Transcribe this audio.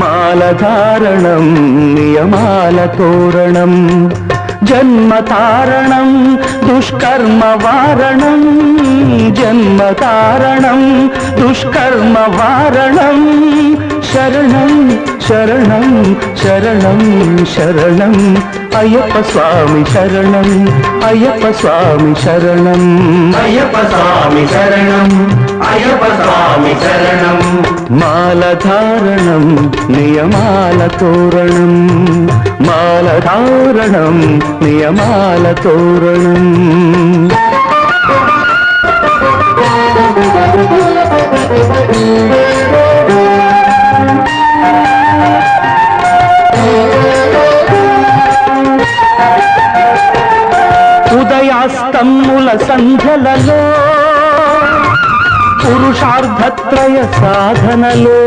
మాలధారణం నియమాల తోరణం జన్మతారణం दुष्कर्मवारणं जन्मतारणं दुष्कर्मवारणम् ശരണം ശരണം ശരണം ശരണം. അയ്യപ്പ സ്വാമി ശരണം അയ്യപ്പ സ്വാമി ശരണം. അയ്യപ്പ സ്വാമി ശരണം അയ്യപ്പ സ്വാമി ശരണം. മാലധാരണം നിയമാല തോരണം. മാലധാരണം നിയമാല തോരണം. ఉదయాస్తమ్ముల సంధ్యలలో పురుషార్థత్రయ సాధనలో.